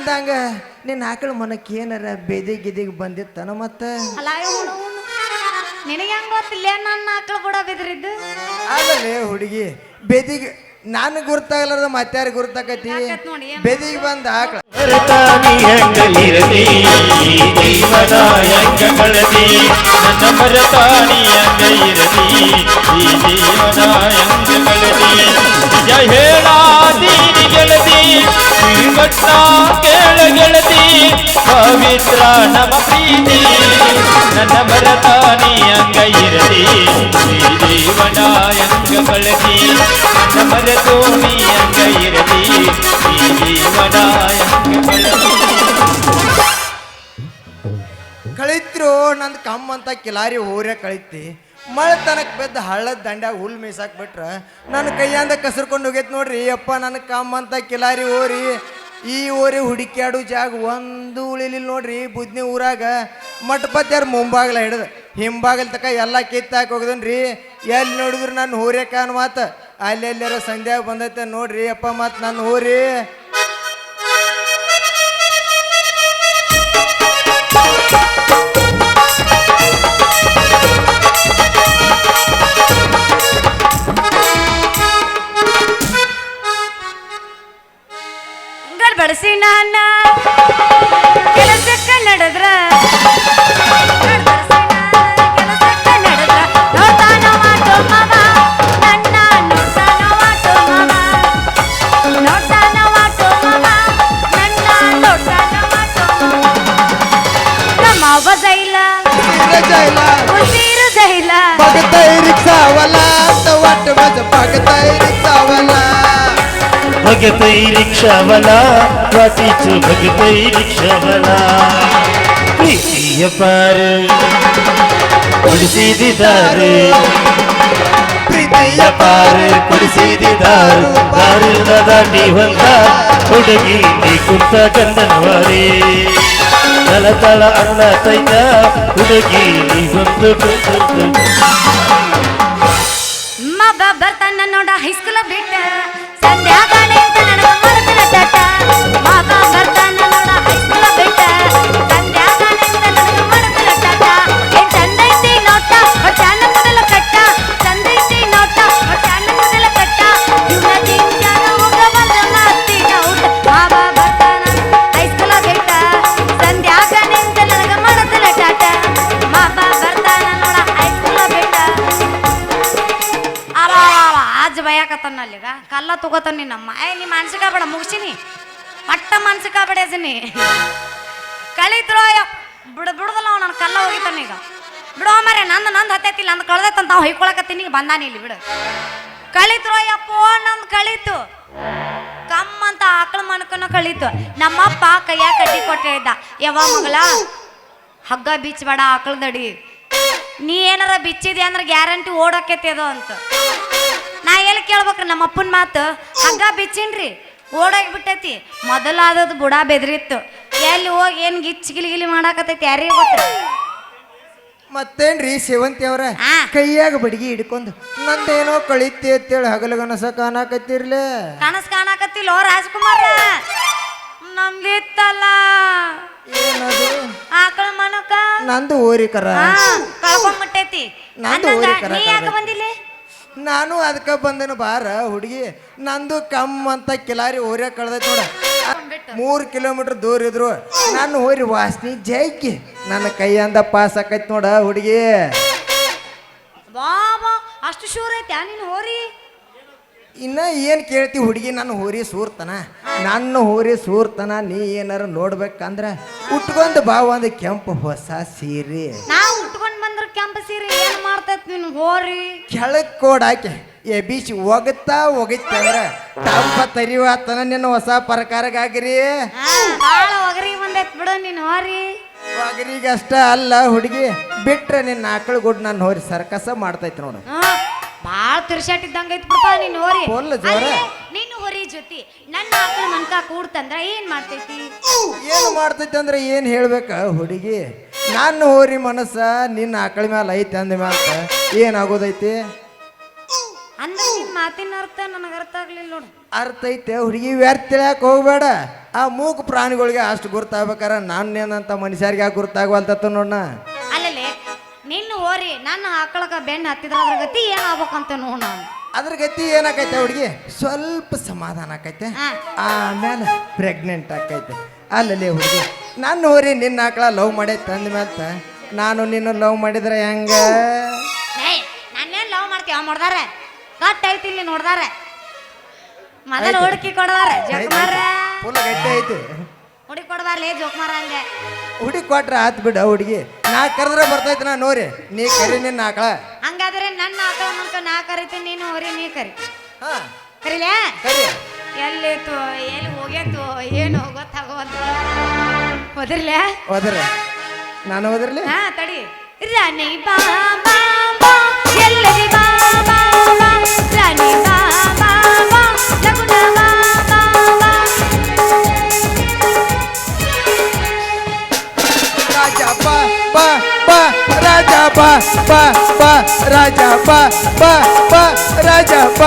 ಅಂದಂಗ ನಿನ್ನ ಆಕಳ ಮನಕ್ಕೆ ಏನಾರ ಬೇದಿ ಗಿದಿಗೆ ಬಂದಿತ್ತನ ಮತ್ತ? ಅಲ್ಲ ನಿನಗೆ ಹೆಂಗ್ ಗೊತ್ತಿಲ್ಲ ನನ್ನ ಆಕಳು ಬುಡ ಬಿದ್ರಿದ್ದು ಅಲ್ಲಲೇ ಹುಡುಗಿ ಬೇದಿಗೆ ನಾನು ಗುರ್ತಾಗಲಾರ್ದ ಮತ್ತಾರ ಗುರ್ತಾಕತಿ ಯಾಕತ್ ನೋಡಿ, ಬೇದಿಗೆ ಬಂದ ಆಕಳ. ಮರತಾನಿ ಹೆಂಗಲಿರಲಿ ಈ ಜೀವದ ಹೆಂಗ ಕಳದಿ? ನನ್ನ ಹೆಂಗ ಇರಲಿ ಈ ಜೀವದ ಹೆಂಗ ಕಳದಿ? ನಿಜ ಹೇಳಾದೀನಿ ಗೆಳದಿ ಶ್ರೀಮಠ ಕೇಳ ಗೆಳದಿ ಪವಿತ್ರ ನಮ್ಮ ಪ್ರೀತಿ ನನ್ನ ಮರತಾನಿ ಹೆಂಗ ಇರಲಿ ಈ ಜೀವನ ಹೆಂಗ ಕಳದಿ ನನ್ನ ಮರತೋಣಿ ಹೆಂಗ ಇರಲಿ ಈ ಜೀವನ ಹೆಂಗ ಕಳದಿ ಕಳಿತ್ರು ನಂದು ಕಮ್ಮ ಅಂತ ಕಿಲಾರಿ ಊರೇ ಕಳಿತಿ ಮಳೆ ತನಕ ಬೆದ್ದ ಹಳ್ಳದ ದಂಡ್ಯಾಗ ಹುಲ್ ಮೀಸಾಕ್ ಬಿಟ್ರ ನನ್ನ ಕೈಯಿಂದ ಕಸರ್ಕೊಂಡು ಹೋಗೈತೆ ನೋಡ್ರಿ. ಅಪ್ಪ ನನ್ನ ಕಮ್ಮ ಅಂತ ಕಿಲಾರಿ ಓರಿ, ಈ ಊರಿ ಹುಡುಕ್ಯಾಡು ಜಾಗ ಒಂದು ಉಳಿಲಿಲ್ಲ ನೋಡ್ರಿ. ಬುದ್ನಿ ಊರಾಗ ಮಠಪತ್ಯಾರ ಮುಂಬಾಗ್ಲ ಹಿಡ್ದು ಹಿಂಬಾಗಲ್ ತಕ ಎಲ್ಲ ಕಿತ್ತಾಕ್ ಹೋಗದನ್ರಿ. ಎಲ್ಲಿ ನೋಡಿದ್ರು ನಾನು ಹೋರಿ ಕಾನ್ ಮಾತ. ಅಲ್ಲಿ ಎಲ್ಲಾರ ಸಂಧ್ಯಾ ಬಂದೈತೆ ನೋಡ್ರಿ. ಅಪ್ಪ ಮತ್ ನಾನು ಹೋರಿ. ಬಡಸಿ ನಾನ ಕೆಲಸಕ್ಕೆ ನಡೆದ್ರ ಹಂಗಾರ್ ಬಡ್ಸಿ ನಾನ ಕೆಲಸಕ್ಕೆ ನಡೆದ್ರ ನೋಡ್ತಾನ ಮಾತು ಮಾವ भगतई रिक्षावाला वाटीचो भगतई रिक्षावाला ಪ್ರೀತಿಯ ಪಾರ ಕುಡಿಸಿದಿದ್ದಾರೆ ಪ್ರೀತಿಯ ಪಾರ ಕುಡಿಸಿದಿದ್ದಾರೆ ದಾರಿನ ದಾಟಿ ಹೊಂದ ಹುಡುಗಿ ನೀ ಕುಂತ ಗಂಧನವಾರಿ ತಳ ತಳ ಅನ್ನ ತೈತ ಹುಡುಗಿ ನೀ ಬಂದು ಕುಂತು ಮಗ ಬರ್ತಾನ ನೋಡ ಹೈಸ್ಕೂಲ ಬಿಟ್ಟ ಸಂಧ್ಯಾಗಾನೆ ಅಂತ ನನಗ ತಗೋತಾನ ನಿನ್ನಮ್ಮ ಏ, ನೀ ಮಾನಸಿಕ ಬೇಡ ಮುಗಿಸಿನಿ ಅಟ್ಟ ಮಾನಸಿಕ ಬೇಡಸಿನಿ ಕಳಿತ್ರೋ ಬಿಡ, ಬಿಡುದಲ್ಲ ನನ್ನ ಕಲ್ಲ ಹೋಗಿತಾನೆ ಈಗ. ಬಿಡೋ ಮರೆ ನಂದು ನಂದು ಹತ್ತೈತಿಲ್ಲ, ನಂದು ಕಳ್ದೈತಂತ ಹೊಯ್ಕೊಳಕತ್ತೀನಿ ಈಗ ಬಂದಾನಿ ಇಲ್ಲಿ, ಬಿಡು. ಕಳಿತ್ರೋ ಯಪ್ಪೋ ನಂದು ಕಳೀತು. ಕಮ್ಮ ಅಂತ ಆಕಳ ಮನಕನ ಕಳೀತು. ನಮ್ಮಪ್ಪ ಕೈಯ ಕಟ್ಟಿ ಕೊಟ್ಟೆ ಇದ್ದ. ಯಾವ ಮಗಳ, ಹಗ್ಗ ಬಿಚ್ಚಬೇಡ ಆಕಳದಡಿ. ನೀ ಏನಾರ ಬಿಚ್ಚಿದೆ ಅಂದ್ರೆ ಗ್ಯಾರಂಟಿ ಓಡೋಕೈತಿ ಅದು ಅಂತ. ಎಲ್ಲಿ ಕೇಳ್ಬೇಕ್ರಿ ನಮ್ಮ ಅಪ್ಪನ ಮಾತು. ಹಗ್ಗ ಬಿಚ್ಚಿನ್ರಿ. ಓಡೋಗಿ ಬಿಟ್ಟೈತಿ. ಮೊದಲಾದದು ಬುಡ ಬೆದರಿತ್ತು. ಎಲ್ಲಿ ಹೋಗಿ ಏನು ಗಿಚ್ಚಿ ಗಿಲಿ ಗಿಲಿ ಮಾಡಾಕತ್ತೈತಿ ಯಾರಿಗೆ ಗೊತ್ತ ಮತ್ತೇನ್ರಿ ಸೇವಂತಿ ಅವ್ರ? ಆ. ಕೈಯಾಗ ಬಡಿಗೆ ಹಿಡ್ಕೊಂಡು ನಂದೇನೋ ಕಳಿತಿ ಅಂತೇಳಿ ಹಗಲಗನಸ ಕಾಣಾಕತ್ತಿರ್ಲೆ. ಕನಸ ಕಾಣಾಕತ್ತಿಲ್ಲೋ ರಾಜ್ಕುಮಾರ ನಮ್ದಿತ್ತಲ್ಲ ಏನದು? ಆಕಳ ಮನಕ. ನಂದು ಓರಿ ಕರ. ಹಾ ಕಳ್ಕೊಂಬಿಟ್ಟೈತಿ. ನಂದು ಕರ ನೀ ಯಾಕೆ ಬಂದಿಲ್ಲ? ನಾನು ಅದಕ್ಕೆ ಬಂದನು ಬಾರ, ಹುಡುಗಿ. ನಂದು ಕಮ್ ಅಂತ ಕಿಲಾರಿ ಊರ ಕಳ್ದೈತಿ ನೋಡ. ಮೂರು ಕಿಲೋಮೀಟರ್ ದೂರ ಇದ್ರು. ನಾನು ಹೋರಿ ವಾಸನಿ ಜೈಕಿ ನನ್ನ ಕೈಯಿಂದ ಪಾಸ್ ಆಕೈತಿ ನೋಡ, ಹುಡುಗಿ. ಬಾ ಅಷ್ಟು ಶೂರ್ ಐತೆ ನೀನು ಹೋರಿ? ಇನ್ನ ಏನು ಕೇಳ್ತಿ ಹುಡುಗಿ ನನ್ನ ಹೋರಿ ಸೂರ್ತನ ನನ್ನ ಹೋರಿ ಸೂರ್ತನ ನೀ ಏನಾರ ನೋಡ್ಬೇಕಂದ್ರ ಉಟ್ಕೊಂಡ್ ಬಾ ಒಂದು ಕೆಂಪು ಹೊಸ ಸೀರೆ. ನಾವು ಉಟ್ಕೊಂಡ್ ಬಂದ್ರ ಕೆಂಪ ಸೀರೆ ಏನ್ ಮಾಡ್ತೈತ್ ನಿನ್ ಹೋರಿ? ಕೆಳಕ್ ಕೋಡ್ ಹಾಕಿ ಎ ಬೀಚ್ ಒಗತ್ತಾ ಒಗಿತ್ತಂದ್ರ ತಂಪ ತರಿವಾತನ ನಿನ್ನ ಹೊಸ ಪ್ರಕಾರಗಾಗ್ರಿ. ಬಾಳ ಒಗರಿ ಬಂದೈತ್ ಬಿಡು ನಿನ್ ಹೋರಿ. ಒಗರಿಗೆ ಅಷ್ಟ ಅಲ್ಲ ಹುಡುಗಿ ಬಿಟ್ರೆ ನಿನ್ನ ಆಕಳ ಗುಡ್ ನಾನು ಹೋರಿ ಸರ್ಕಸ ಮಾಡ್ತೈತಿ ನೋಡು. ಬಾಳ ತಿರ್ಸಾಟಿದ್ದಂಗ ಐತ್ ಬಿಡಪ್ಪ ನೀನು ಹೋರಿ. ಫುಲ್ ಜೋರ. ಅಲ್ಲೇ ನೀನು ಹೊರಿ ಜೊತೆ ನನ್ನ ಆಕಳ ಮನ್ಕ ಕೂಡ್ತಂದ್ರ ಏನ್ ಮಾಡ್ತೈತಿ? ಏನು ಮಾಡ್ತೈತಿ ಅಂದ್ರೆ ಏನು ಹೇಳ್ಬೇಕ ಹುಡುಗಿ? ನನ್ನ ಹೋರಿ ಮನಸ್ಸ ನಿನ್ನ ಆಕಳ ಮ್ಯಾಲ ಐತೆ ಅಂದ ಮ್ಯಾಲ ಏನಾಗೋದೈತಿ ಅಂದ್ರೆ ನಿನ್ ಮಾತಿನ ಅರ್ಥ ನನಗೆ ಅರ್ಥ ಆಗ್ಲಿಲ್ಲ ನೋಡು. ಅರ್ಥ ಐತೆ ಹುಡುಗಿ ವ್ಯರ್ಥ ಯಾಕೆ ಹೋಗ್ಬೇಡ. ಆ ಮೂಕ ಪ್ರಾಣಿಗಳಿಗೆ ಅಷ್ಟು ಗುರ್ತಾಗ್ಬೇಕಾರ. ನಾನೇನಂತ ಮನುಷ್ಯರಿಗೆ ಯಾಕೆ ನೋಡಣ ಅಲ್ಲಲ್ಲಿ ನಿನ್ನ ಓರಿ ನನ್ನ ಆಕಳಕ ಬೆನ್ನು ಹತ್ತಿದ್ರ ಅದ್ರ ಗತಿ ಏನಾಗ್ಬೇಕಂತ ನೋಡ ನಾನು. ಅದ್ರ ಗತಿ ಏನಾಕೈತೆ ಹುಡುಗಿ? ಸ್ವಲ್ಪ ಸಮಾಧಾನ ಆಕೈತೆ. ಆಮೇಲೆ ಪ್ರೆಗ್ನೆಂಟ್ ಆಕೈತೆ. ಅಲ್ಲಲ್ಲಿ ಹುಡುಗಿ ನನ್ನ ಓರಿ ನಿನ್ನ ಆಕಳ ಲವ್ ಮಾಡಿ ತಂದ ಮ್ಯಾತ ನಾನು ನಿನ್ನ ಲವ್ ಮಾಡಿದ್ರೆ ಹೆಂಗ? ನಾನೇನ್ ಲವ್ ಮಾಡ್ತೀವಿ ಅವ್ ನೋಡ್ದಾರೆ? ಕಟ್ ಐತಿ ಇಲ್ಲಿ ನೋಡ್ದಾರೆ. ಮೊದಲು. ಹುಡುಕಿ ಕೊಡ್ದಾರೆ ಐತೆ ಫುಲ್ ಗಟ್ಟಿ ಐತಿ. ಜೋಕುಮಾರ ಅಂದೆ ಹುಡಿ ಕೊಟ್ರೆ ಆತ್ ಬಿಡ ಹುಡುಗಿ. ನಾ ಕರೆದ್ರೆ ಬರ್ತೈತೆ ನಾ ನೋರಿ ನೀ ಕರಿ ನಿನ್ನ ಆಕಳ ಹಂಗಾದ್ರೆ ನನ್ನ ಆಕಳನ್ನಂತ ನಾ ಕರಿತೀನಿ ನೀನು ಹೋರಿ ನೀ ಕರಿ. ಹಾ. ಕರಿಲೇ? ಕರಿ. ಎಲ್ಲಿತ್ತು ಎಲ್ಲಿ ಹೋಗ್ಯತ್ತು ಏನು ಗೊತ್ತಾಗುವಂತ ಹೋದಿರ್ಲೆ? ಹೋದ್ರೆ. ನಾನು ಹೋದ್ರಲ್ಲ ಹಾ ತಡಿ. ರಾಣಿ ಬಾಬಾ ಎಲ್ಲರಿ ಬಾಬಾ ರಾಣಿ ಬಾ. ಬಾ ಪ ಬಾ ರಾಜ ಬಾ ಪ ಬಾ ರಾಜ ಪ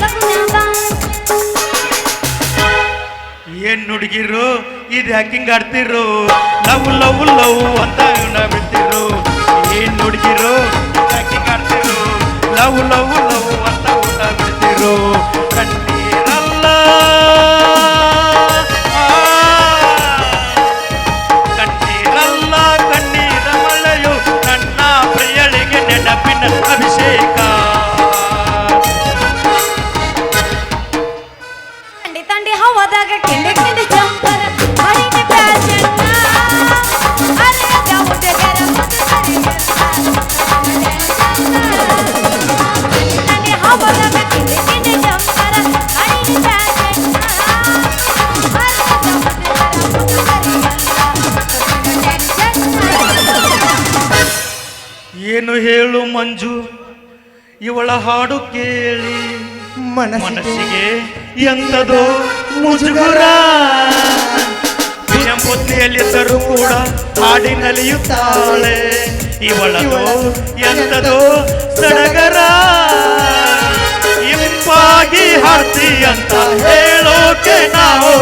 ಲಗುನ ಬಾ ಏನ್ ಹುಡುಗಿರು ಇದು ಹ್ಯಾಕಿಂಗ್ ಆಡ್ತಿರು ಲವ್ ಲವ್ ಲವ್ ಅಂತ ಇವನ ಬಿಡ್ತಿರು ಕೇಳಿ ಮನಸ್ಸಿಗೆ ಎಂದದೋ ಎಂತದೋ ಮುಜುಗುರ. ಪುತ್ನಿಯಲ್ಲಿದ್ದರೂ ಕೂಡ ಹಾಡಿ ನಲಿಯುತ್ತಾಳೆ. ಇವಳದು ಎಂತದೋ ಸಡಗರ. ಇಂಪಾಗಿ ಹಾಡ್ತಿ ಅಂತ ಹೇಳೋಕೆ ನಾವು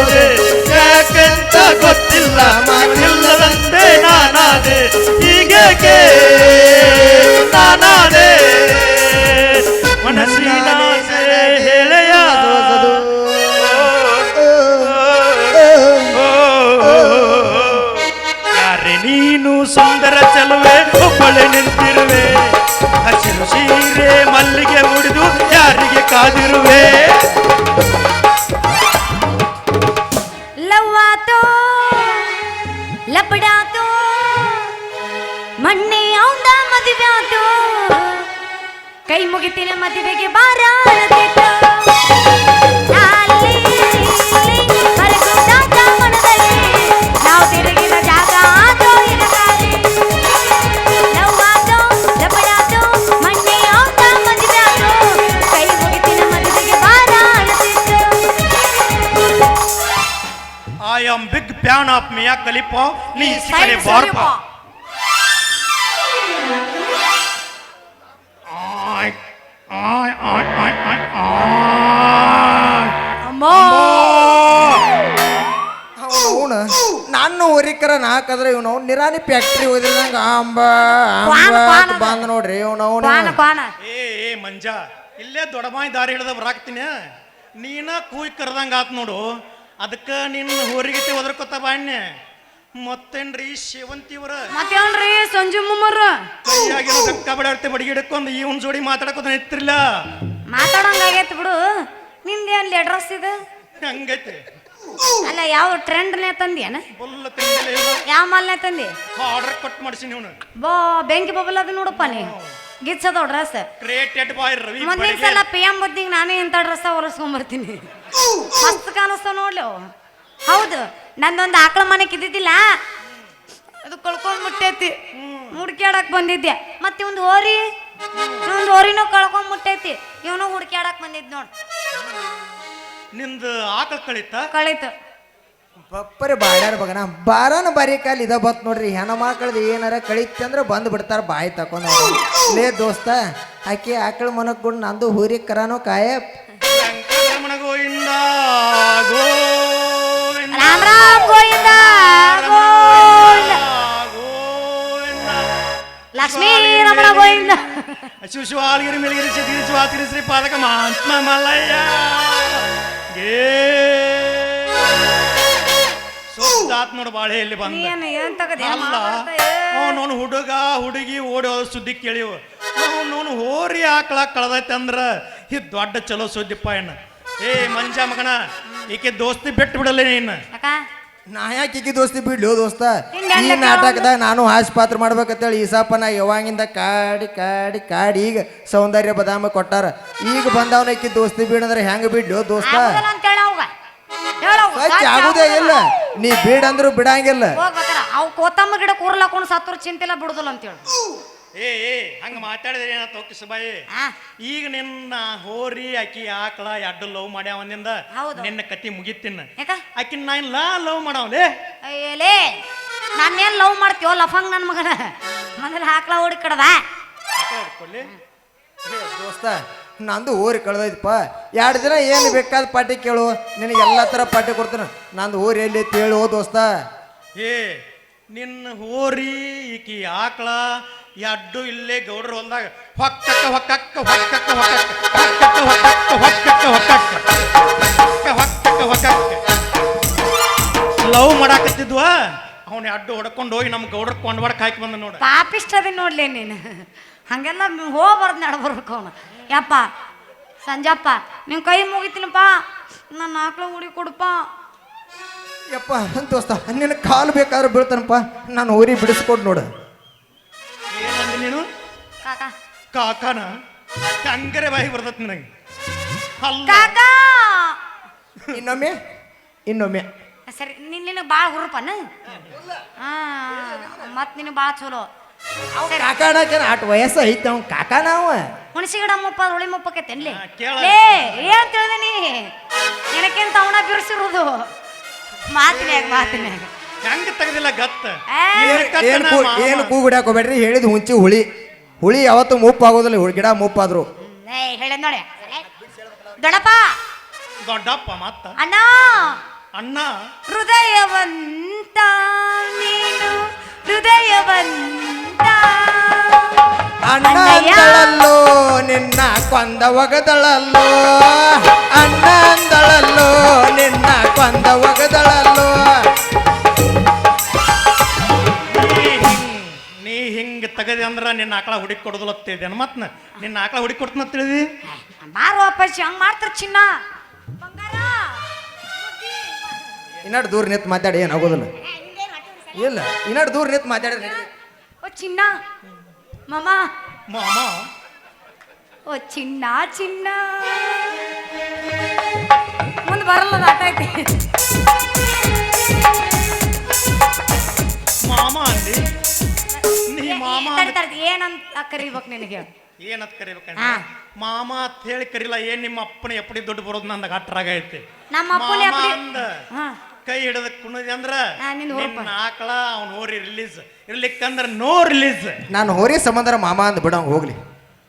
ಯಾಕೆಂತ ಗೊತ್ತಿಲ್ಲ ಮಾತಿಲ್ಲದಂತೆ ನಾನಾದೆ. ಹೀಗೇಕೆ? ಸುಂದರ ಚೆಲುವೆ, ಒಬ್ಬಳೆ ನಿಂತಿರುವೆ. ಹಸಿರು ಸೀರೆ ಮಲ್ಲಿಗೆ ಮುಡಿದು ಯಾರಿಗೆ ಕಾದಿರುವೆ? ಮದುವೆ ಆತೋ. ಕೈ ಮುಗಿತಿನ ಮದುವೆಗೆ ಬಾರ ಕಲಿಪಾ ನೀ ಕಡೆ ಬಾರ್ಪ. ಆಯ್, ಆಯ್, ಆಯ್, ಆಯ್, ಆಯ್, ಆಯ್. ಅವನು ನಾನು ಊರಿಕರ ನಾಕದ್ರೆ ಇವನು ಅವ್ನು ನಿರಾನಿ ಫ್ಯಾಕ್ಟ್ರಿ ಓದಿದಂಗ ಅಂಬ ಅಂಬ ಬಂದ ನೋಡ್ರಿ ಇವನು ಅವನು. ಏ ಏ ಮಂಜ ಇಲ್ಲೇ ದೊಡ್ಡಮಾಯಿ ದಾರಿ ಹಿಡ್ದ ಬರಾಕ್ತೀನಿ. ನೀನ ಕೂಯ್ ಕರ್ದಂಗ ಆತ್ ನೋಡು. ಅದಕ್ಕ ನಿನ್ನ ಊರಿಗೆ ಒದರ್ಕೊತ ಬಾಣ್ಯ ಮತ್ತೇನ್ರಿ ಸೇವಂತಿವರ ಮತ್ತೇನ್ರಿ ಸಂಜು ಮುಮ್ಮರ ಕೈಯಾಗಿರೋ ಬೆಕ್ಕ ಬಡಾಡ್ತೆ ಬಡಿಗೆ ಹಿಡ್ಕೊಂಡು ಇವನ್ ಜೋಡಿ ಮಾತಾಡಕೋತ ನಿಂತಿರ್ಲ ಮಾತಾಡಂಗಾಗೈತ್ ಬಿಡು. ನಿಂದೇನ್ ಲೆಡ್ರಸ್ ಇದು? ಹಂಗೈತೆ. ಅಲ್ಲ ಯಾವ ಟ್ರೆಂಡ್ನೇ ನೇ ತಂದಿಯನ ತಿಂದಿಲ್ಲ ಇಲ್ಲ ಯಾವ ಮಾಲ್ನೇ ತಂದಿ? ಆರ್ಡರ್ ಕೊಟ್ಟು ಮಾಡ್ಸಿ ನೀವು ಬಾ ಬೆಂಕಿ ಬಬಲ್ ಅದು ನೋಡಪ್ಪ ನೀ. ಗಿಚ್ಚದ ಡ್ರೆಸ್ ಕ್ರಿಯೇಟೆಡ್ ಬಾಯ್ ರವಿ ಮುಂದಿನ ಸಲ ಪಿ ಎಂ ಬದ್ನಿಗೆ ನಾನೇ ಇಂಥ ಡ್ರೆಸ್ ಹೊರಸ್ಕೊಂಬರ್ತೀನಿ ಮಸ್ತ್ ಕಾಣಿಸ್ತಾವ ನೋಡ್ಲಿ ಹೌದು. ನಂದೊಂದು ಆಕಳ ಮನೆ ಕಿದ್ದಿದ್ದಿಲ್ಲ? ಅದು ಕಳ್ಕೊಂಡ್ ಮುಟ್ಟೈತಿ. ಹುಡ್ಕ್ಯಾಡಕ್ ಬಂದಿದ್ದೆ. ಮತ್ತೆ ಒಂದು ಹೋರಿ? ಒಂದು ಹೋರಿನೂ ಕಳ್ಕೊಂಡ್ ಮುಟ್ಟೈತಿ. ಇವನು ಹುಡ್ಕ್ಯಾಡಕ್ ಬಂದಿದ್ ನೋಡ್. ನಿಂದು ಆಕಳ ಕಳಿತ? ಕಳಿತ. ಬಪ್ಪರಿ ಬಾಡ್ಯಾರ ಬಗನ ಬಾರನ ಬಾರಿ ಕಾಲ ಇದ ಬತ್ ನೋಡ್ರಿ. ಹೆಣ ಮಕ್ಕಳದು ಏನಾರ ಕಳಿತಿ ಅಂದ್ರೆ ಬಂದು ಬಿಡ್ತಾರ ಬಾಯಿ ತಕೊಂಡ್ ಲೇ ದೋಸ್ತ ಆಕೆ ಆಕಳ ಮನಕ್ ಗುಡ್ ನಂದು ಹೂರಿ ಕರಾನೋ ಕಾಯಪ್. ಗೋವಿಂದ ಗೋವಿಂದ ರಾಮ್ ರಾಮ್ ಗೋವಿಂದ ಗೋವಿಂದ. ಲಕ್ಷ್ಮೀ ರಮಣ ಗೋವಿಂದ. ಶಿವ ಮಿಲಗಿರಿ ಪಾದಕ ಮಹಾತ್ಮ ಮಲ್ಲಯ್ಯ ಗೇ. ನೋಡು ಬಾಳೆ ಇಲ್ಲಿ ಬಂದ. ಏನು ಏನು ತಗದೆ? ಅಲ್ಲ ಅವನವನು ಹುಡುಗ ಹುಡುಗಿ ಓಡಿ ಹೋದ ಸುದ್ದಿ ಕೇಳಿವ ಅವನವನು ಹೋರಿ ಆಕಳ ಕಳೆದೈತೆ ಅಂದ್ರ ಇದು ದೊಡ್ಡ ಚಲೋ ಸುದ್ದಿಪ್ಪ ಏನ ಏ ಮಂಜ ಮಗನ ಈಕೆ ದೋಸ್ತಿ ಬಿಟ್ಟು ಬಿಡಲ್ಲ ನೀನು. ನಾ ಯಾಕೆ ಈಕಿ ದೋಸ್ತಿ ಬಿಡ್ಲು ದೋಸ್ತ? ಈ ನಾಟಕದಾಗ ನಾನು ಹಾಸ್ ಪಾತ್ರ ಮಾಡ್ಬೇಕಂತೇಳಿ ಈಸಾಪನ ನಾ ಯಾವಾಗಿಂದ ಕಾಡಿ ಕಾಡಿ ಕಾಡಿ ಈಗ ಸೌಂದರ್ಯ ಬದಾಮ ಕೊಟ್ಟಾರ. ಈಗ ಬಂದವನ ಈಕಿ ದೋಸ್ತಿ ಬಿಡಂದ್ರೆ ಹೆಂಗ ಬಿಡ್ಲು ದೋಸ್ತ? ಆಗುದಿಲ್ಲ ಅಂತ ಹೇಳ ಅವಾಗ. ಹೇಳವು ಸ್ವಚ್ಛ ಆಗುದೇ ಇಲ್ಲ. ನೀ ಬಿಡಂದ್ರು ಬಿಡಂಗಿಲ್ಲ. ಹೋಗ್ಬೇಕಾರ ಅವು ಕೋತಂಬ ಗಿಡ ಕೂರ್ಲಾಕೊಂಡು ಸತ್ತರು ಚಿಂತಿಲ್ಲ ಬಿಡುದಿಲ್ಲ ಅಂತ ಹೇಳು. ಏ ಏ ಹಂಗ ಮಾತಾಡಿದ್ರೆ ಏನ ಹೋಗಿ ಸುಬಾಯಿ ಈಗ ನಿನ್ನ ಹೋರಿ ಆಕಿ ಆಕಳ ಎಡ್ಡು ಲವ್ ಮಾಡ್ಯಾವ ಅಂದಿಂದ ಹೌದು. ನಿನ್ನ ಕತಿ ಮುಗಿತಿನ್ನ ಯಾಕ? ಆಕಿನ ನಾ ಲಾ ಲವ್ ಮಾಡವಲೇ ಅಯ್ಯಲೇ ನಾನೇನ್ ಲವ್ ಮಾಡ್ತೀವೋ ಲಫಂಗ್ ನನ್ನ ಮಗನ. ಮೊದಲು ಹಾಕ್ಲ ಓಡಿ ಕಡದ. ಏ ದೋಸ್ತ ನಂದು ಊರಿ ಕಳ್ದೈತಿಪ್ಪ. ಎರಡು ದಿನ ಏನು ಬೇಕಾದ ಪಾಟಿ ಕೇಳು. ನಿನಗೆ ಎಲ್ಲ ಥರ ಪಾಟಿ ಕೊಡ್ತೀನಿ. ನಂದು ಊರು ಎಲ್ಲಿ ಐತಿ ಹೇಳು ದೋಸ್ತ. ಏ ನಿನ್ನ ಹೋರಿ ಈಕಿ ಆಕಳ ಎಡ್ಡು ಇಲ್ಲೇ ಗೌಡ್ರ ಹೊಲ್ದಾಗ ಹೊಕ್ಕಕ್ಕ ಹೊಕ್ಕಕ್ಕ ಹೊಕ್ಕಕ್ಕ ಹೊಕ್ಕಕ್ಕ ಹೊಕ್ಕಕ್ಕ ಹೊಕ್ಕಕ್ಕ ಹೊಕ್ಕಕ್ಕ ಹೊಕ್ಕಕ್ಕ ಹೊಕ್ಕಕ್ಕ ಲವ್ ಮಾಡಾಕತ್ತಿದ್ವ? ಅವನ ಅಡ್ಡು ಹೊಡ್ಕೊಂಡು ಹೋಗಿ ನಮ್ಮ ಗೌಡ್ರ ಕೊಂಡ್ಬಾಡಕ್ ಹಾಕಿ ಬಂದ ನೋಡ. ಪಾಪಿಷ್ಟ ಅದೀನಿ ನೋಡ್ಲಿ ನೀನು. ಹಂಗೆಲ್ಲ ಹೋಗ್ಬಾರ್ದು ನಡ್ಬರ್ಬೇಕು ಅವನು. ಯಪ್ಪ ಸಂಜಪ್ಪ ನಿನ್ ಕೈ ಮುಗಿತೀನಪ್ಪ. ನನ್ನ ಆಕಳು ಉಡಿ ಕೊಡಪ್ಪ. ಯಪ್ಪ ದೋಸ್ತ ನಿನ್ನ ಕಾಲು ಬೇಕಾದ್ರೂ ಬೀಳ್ತಾನಪ್ಪ. ನಾನು ಊರಿ ಬಿಡಿಸ್ಕೊಡ್ ನೋಡು. ನೀನು ಕಾಕ. ಕಾಕನ? ಹಂಗರೆ ಬಾಯಿ ಬರ್ತತ್ ನನಗೆ. ಅಲ್ಲ. ಕಾಕ! ಇನ್ನೊಮ್ಮೆ? ಇನ್ನೊಮ್ಮೆ. ಸರಿ ನಿನ್ನ ನಿನಗೆ ಭಾಳ ಹುರುಪನ? ಹಾ ಮತ್ ನಿನಗೆ ಭಾಳ ಚಲೋ. ಸರಿ. ಅಟ್ ವಯಸ್ಸು ಐತೆ ಅವ್ನು ಕಾಕ ಅವ. ಹುಣಸಿ ಗಿಡ ಮುಪ್ಪ ಹುಳಿ ಕೇಳ. ಲೇ ಏನ್ ತಿಳಿದೆ ನೀ? ನಿನಕ್ಕಿಂತ ಅವನ ಬಿರ್ಸಿರೋದು. ಮಾತಿನ್ಯಾಗ ಮಾತಿನ್ಯಾಗ. ಹೆಂಗ ತೆಗ್ದಿಲ್ಲ ಗತ್ತ? ಏನು ಕೂ ಏನು ಹೋಗ್ಬೇಡ್ರಿ ಹೇಳಿದ ಹುಂಚಿ ಹುಳಿ. ಹುಳಿ ಯಾವತ್ತು ಮುಪ್ಪ ಆಗೋದಿಲ್ಲ ಹುಳಿ ಗಿಡ ಮುಪ್ಪಾದ್ರು. ಆದ್ರು ಹೇಳ ನೋಡಿ. ದೊಡ್ಡಪ್ಪ. ದೊಡ್ಡಪ್ಪ ಮತ್ತ? ಅಣ್ಣ. ಅಣ್ಣ. ಹೃದಯವಂತ ನೀನು ಹೃದಯವಂತ. ಅಣ್ಣ ಅಂದಳಲ್ಲೋ ನಿನ್ನ ಕೊಂದ ಒಗದಳಲ್ಲೋ. ಅಣ್ಣ ಅಂದಳಲ್ಲೋ ನಿನ್ನ ಕೊಂದ ಒಗದಳಲ್ಲೋ. ಹಿಂಗ್ ಅಂದ್ರೆ ನಿನ್ನ ಆಕಳ ಹುಡುಕಿ ಕೊಡೋದಿಲ್ಲ ಮತ್ನ ನಿನ್ನ ಆಕಳ ಹುಡುಕಿ ಕೊಡ್ತನ ತಿಳಿದಿ ಬಾರು ವಾಪಸ್ ಹಂಗ್ ಮಾಡ್ತಾರ ಚಿನ್ನ? ಬಂಗಾರ? ಇನ್ನಡ್ ದೂರ ನಿಂತು ಮಾತಾಡಿ ಏನು ಆಗೋದಿಲ್ಲ. ಇಲ್ಲ ಇನ್ನಡ್ ದೂರ ನಿಂತು ಮಾತಾಡಿ ಓ ಚಿನ್ನ. ಮಾಮ. ಮಾಮ. ಓ ಚಿನ್ನ ಚಿನ್ನ. ಮುಂದೆ ಬರಲ್ಲ ಆಟ ಐತಿ ಮಾಮ ಅಂದಿ ನೀ ಮಾಮ ಏನಂತ ಕರಿಬೇಕು ನಿನಗೆ? ಏನಂತ ಕರಿಬೇಕಂತ. ಮಾಮ ಅಂತ ಹೇಳಿ ಕರಿಲ್ಲ ಏನ್ ನಿಮ್ಮ ಅಪ್ಪನ ಎಪ್ಪಡಿ ದುಡ್ಡು ಬರೋದು ನನ್ನ ಅಟ್ರಾಗ ಐತಿ. ನಮ್ಮ ಅಪ್ಪನೇ ಮಾಮ ಅಂದ ಹಾ. ಕೈ ಹಿಡಿದ ಕುಣದಿ ಅಂದ್ರ. ನಿನ್ನ ಆಕಳ ಅವ್ನ ಹೋರಿ ರಿಲೀಸ್ ಇರ್ಲಿಕ್ಕಂದ್ರ ನೋ ರಿಲೀಸ್ ನಾನು ಹೋರಿ ಸಂಬಂಧ ಮಾಮ ಅಂದ್ ಬಿಡ ಅವ್ನ್ ಹೋಗ್ಲಿ.